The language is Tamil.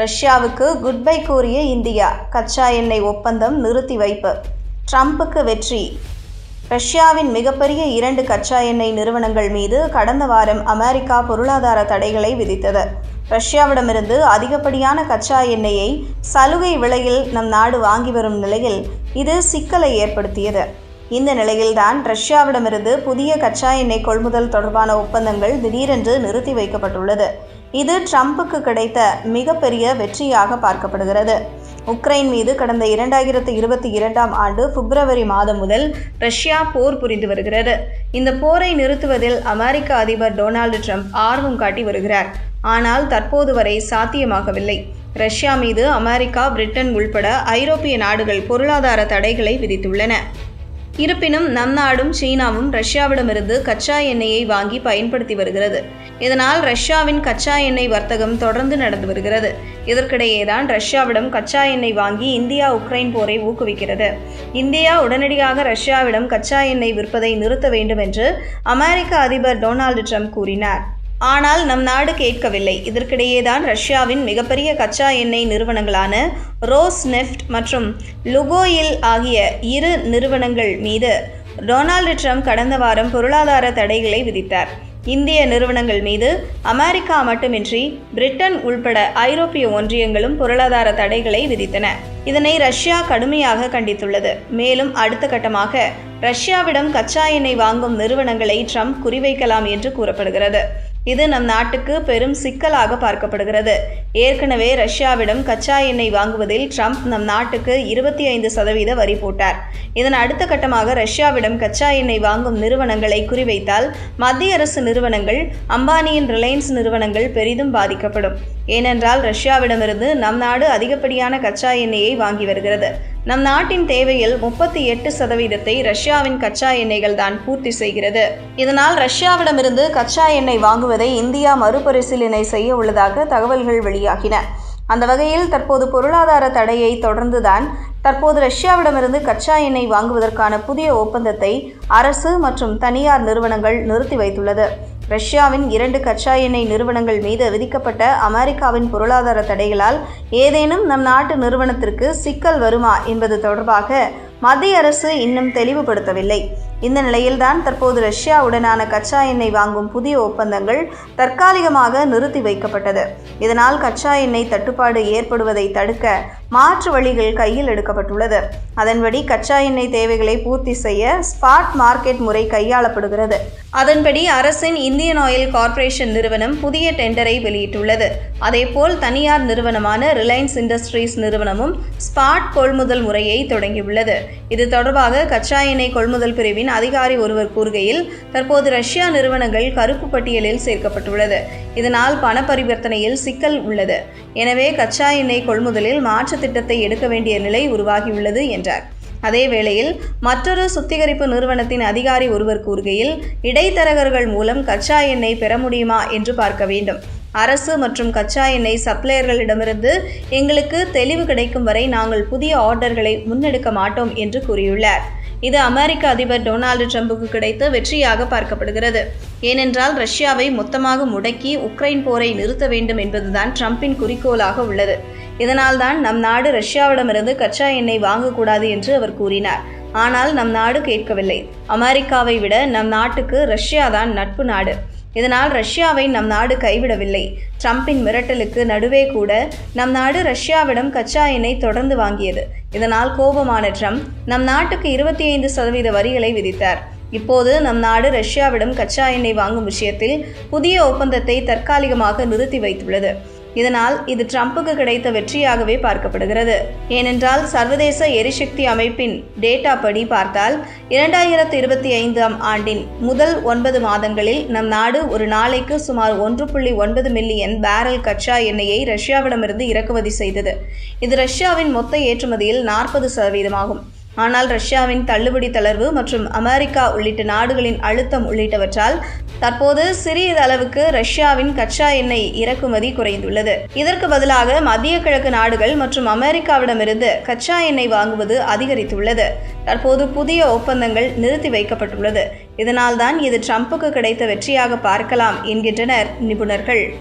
ரஷ்யாவுக்கு குட் பை கூறிய இந்தியா கச்சா எண்ணெய் ஒப்பந்தம் நிறுத்தி வைப்பு. ட்ரம்புக்கு வெற்றி. ரஷ்யாவின் மிகப்பெரிய இரண்டு கச்சா எண்ணெய் நிறுவனங்கள் மீது கடந்த வாரம் அமெரிக்கா பொருளாதார தடைகளை விதித்தது. ரஷ்யாவிடமிருந்து அதிகப்படியான கச்சா எண்ணெயை சலுகை விலையில் நம் நாடு வாங்கி வரும் நிலையில் இது சிக்கலை ஏற்படுத்தியது. இந்த நிலையில்தான் ரஷ்யாவிடமிருந்து புதிய கச்சா எண்ணெய் கொள்முதல் தொடர்பான ஒப்பந்தங்கள் திடீரென்று நிறுத்தி வைக்கப்பட்டுள்ளது. இது ட்ரம்புக்கு கிடைத்த மிகப்பெரிய வெற்றியாக பார்க்கப்படுகிறது. உக்ரைன் மீது கடந்த இரண்டாயிரத்து இருபத்தி இரண்டாம் ஆண்டு பிப்ரவரி மாதம் முதல் ரஷ்யா போர் புரிந்து வருகிறது. இந்த போரை நிறுத்துவதில் அமெரிக்க அதிபர் டொனால்டு ட்ரம்ப் ஆர்வம் காட்டி வருகிறார். ஆனால் தற்போது வரை சாத்தியமாகவில்லை. ரஷ்யா மீது அமெரிக்கா பிரிட்டன் உள்பட ஐரோப்பிய நாடுகள் பொருளாதார தடைகளை விதித்துள்ளன. இருப்பினும் நம் நாடும் சீனாவும் ரஷ்யாவிடமிருந்து கச்சா எண்ணெயை வாங்கி பயன்படுத்தி வருகிறது. இதனால் ரஷ்யாவின் கச்சா எண்ணெய் வர்த்தகம் தொடர்ந்து நடந்து வருகிறது. இதற்கிடையேதான் ரஷ்யாவிடம் கச்சா எண்ணெய் வாங்கி இந்தியா உக்ரைன் போரை ஊக்குவிக்கிறது. இந்தியா உடனடியாக ரஷ்யாவிடம் கச்சா எண்ணெய் விற்பதை நிறுத்த வேண்டும் என்று அமெரிக்க அதிபர் டொனால்டு ட்ரம்ப் கூறினார். ஆனால் நம் நாடு கேட்கவில்லை. இதற்கிடையேதான் ரஷ்யாவின் மிகப்பெரிய கச்சா எண்ணெய் நிறுவனங்களான ரோஸ் நெஃப்ட் மற்றும் லுகோயில் ஆகிய இரு நிறுவனங்கள் மீது டொனால்டு ட்ரம்ப் கடந்த வாரம் பொருளாதார தடைகளை விதித்தார். இந்திய நிறுவனங்கள் மீது அமெரிக்கா மட்டுமின்றி பிரிட்டன் உள்பட ஐரோப்பிய ஒன்றியங்களும் பொருளாதார தடைகளை விதித்தன. இதனை ரஷ்யா கடுமையாக கண்டித்துள்ளது. மேலும் அடுத்த கட்டமாக ரஷ்யாவிடம் கச்சா எண்ணெய் வாங்கும் நிறுவனங்களை ட்ரம்ப் குறிவைக்கலாம் என்று கூறப்படுகிறது. இது நம் நாட்டுக்கு பெரும் சிக்கலாக பார்க்கப்படுகிறது. ஏற்கனவே ரஷ்யாவிடம் கச்சா எண்ணெய் வாங்குவதில் ட்ரம்ப் நம் நாட்டுக்கு இருபத்தி ஐந்து சதவீத வரி போட்டார். இதன் அடுத்த கட்டமாக ரஷ்யாவிடம் கச்சா எண்ணெய் வாங்கும் நிறுவனங்களை குறிவைத்தால் மத்திய அரசு நிறுவனங்கள் அம்பானியின் ரிலையன்ஸ் நிறுவனங்கள் பெரிதும் பாதிக்கப்படும். ஏனென்றால் ரஷ்யாவிடமிருந்து நம் நாடு அதிகப்படியான கச்சா எண்ணெயை வாங்கி வருகிறது. நம் நாட்டின் தேவையில் முப்பத்தி எட்டு சதவீதத்தை ரஷ்யாவின் கச்சா எண்ணெய்கள் தான் பூர்த்தி செய்கிறது. இதனால் ரஷ்யாவிடமிருந்து கச்சா எண்ணெய் வாங்குவதை இந்தியா மறுபரிசீலனை செய்ய உள்ளதாக தகவல்கள் வெளியாகின. அந்த வகையில் தற்போது பொருளாதார தடையை தொடர்ந்துதான் தற்போது ரஷ்யாவிடமிருந்து கச்சா எண்ணெய் வாங்குவதற்கான புதிய ஒப்பந்தத்தை அரசு மற்றும் தனியார் நிறுவனங்கள் நிறுத்தி வைத்துள்ளது. ரஷ்யாவின் இரண்டு கச்சா எண்ணெய் நிறுவனங்கள் மீது விதிக்கப்பட்ட அமெரிக்காவின் பொருளாதார தடைகளால் ஏதேனும் நம் நாட்டு நிறுவனத்திற்கு சிக்கல் வருமா என்பது தொடர்பாக மத்திய அரசு இன்னும் தெளிவுபடுத்தவில்லை. இந்த நிலையில்தான் தற்போது ரஷ்யாவுடனான கச்சா எண்ணெய் வாங்கும் புதிய ஒப்பந்தங்கள் தற்காலிகமாக நிறுத்தி வைக்கப்பட்டது. இதனால் கச்சா எண்ணெய் தட்டுப்பாடு ஏற்படுவதை தடுக்க மாற்று வழிகள் கையில் எடுக்கப்பட்டுள்ளது. அதன்படி கச்சா எண்ணெய் தேவைகளை பூர்த்தி செய்ய ஸ்பாட் மார்க்கெட் முறை கையாளப்படுகிறது. அதன்படி அரசின் இந்தியன் ஆயில் கார்ப்பரேஷன் நிறுவனம் புதிய டெண்டரை வெளியிட்டுள்ளது. அதேபோல் தனியார் நிறுவனமான ரிலையன்ஸ் இண்டஸ்ட்ரீஸ் நிறுவனமும் ஸ்பாட் கொள்முதல் முறையை தொடங்கியுள்ளது. இது தொடர்பாக கச்சா எண்ணெய் கொள்முதல் பிரிவின் அதிகாரி ஒருவர் கூறுகையில் தற்போது ரஷ்யா நிறுவனங்கள் கருப்பு பட்டியலில் சேர்க்கப்பட்டுள்ளது. இதனால் பண பரிவர்த்தனையில் சிக்கல் உள்ளது. எனவே கச்சா எண்ணெய் கொள்முதலில் மாற்று திட்டத்தை எடுக்க வேண்டிய நிலை உருவாகியுள்ளது என்றார். அதே வேளையில் மற்றொரு சுத்திகரிப்பு நிறுவனத்தின் அதிகாரி ஒருவர் கூறுகையில் இடைத்தரகர்கள் மூலம் கச்சா எண்ணெய் பெற முடியுமா என்று பார்க்க வேண்டும். அரசு மற்றும் கச்சா எண்ணெய் சப்ளையர்களிடமிருந்து எங்களுக்கு தெளிவு கிடைக்கும் வரை நாங்கள் புதிய ஆர்டர்களை முன்னெடுக்க மாட்டோம் என்று கூறியுள்ளார். இது அமெரிக்க அதிபர் டொனால்டு ட்ரம்புக்கு கிடைத்த வெற்றியாக பார்க்கப்படுகிறது. ஏனென்றால் ரஷ்யாவை மொத்தமாக முடக்கி உக்ரைன் போரை நிறுத்த வேண்டும் என்பதுதான் ட்ரம்பின் குறிக்கோளாக உள்ளது. இதனால்தான் நம் நாடு ரஷ்யாவிடமிருந்து கச்சா எண்ணெய் வாங்கக்கூடாது என்று அவர் கூறினார். ஆனால் நம் நாடு கேட்கவில்லை. அமெரிக்காவை விட நம் நாட்டுக்கு ரஷ்யா தான் நட்பு நாடு. இதனால் ரஷ்யாவை நம் நாடு கைவிடவில்லை. ட்ரம்பின் மிரட்டலுக்கு நடுவே கூட நம் நாடு ரஷ்யாவிடம் கச்சா எண்ணெய் தொடர்ந்து வாங்கியது. இதனால் கோபமான ட்ரம்ப் நம் நாட்டுக்கு இருபத்தி ஐந்து சதவீத வரிகளை விதித்தார். இப்போது நம் நாடு ரஷ்யாவிடம் கச்சா எண்ணெய் வாங்கும் விஷயத்தில் புதிய ஒப்பந்தத்தை தற்காலிகமாக நிறுத்தி வைத்துள்ளது. இதனால் இது ட்ரம்புக்கு கிடைத்த வெற்றியாகவே பார்க்கப்படுகிறது. ஏனென்றால் சர்வதேச எரிசக்தி அமைப்பின் டேட்டா படி பார்த்தால் இரண்டாயிரத்து இருபத்தி ஐந்தாம் ஆண்டின் முதல் ஒன்பது மாதங்களில் நம் நாடு ஒரு நாளைக்கு சுமார் ஒன்று புள்ளி ஒன்பது மில்லியன் பேரல் கச்சா எண்ணெயை ரஷ்யாவிடமிருந்து இறக்குமதி செய்தது. இது ரஷ்யாவின் மொத்த ஏற்றுமதியில் நாற்பது சதவீதமாகும். ஆனால் ரஷ்யாவின் தள்ளுபடி தளர்வு மற்றும் அமெரிக்கா உள்ளிட்ட நாடுகளின் அழுத்தம் உள்ளிட்டவற்றால் தற்போது சிறியதளவுக்கு ரஷ்யாவின் கச்சா எண்ணெய் இறக்குமதி குறைந்துள்ளது. இதற்கு பதிலாக மத்திய கிழக்கு நாடுகள் மற்றும் அமெரிக்காவிடமிருந்து கச்சா எண்ணெய் வாங்குவது அதிகரித்துள்ளது. தற்போது புதிய ஒப்பந்தங்கள் நிறுத்தி வைக்கப்பட்டுள்ளது. இதனால்தான் இது ட்ரம்புக்கு கிடைத்த வெற்றியாக பார்க்கலாம் என்கின்றனர் நிபுணர்கள்.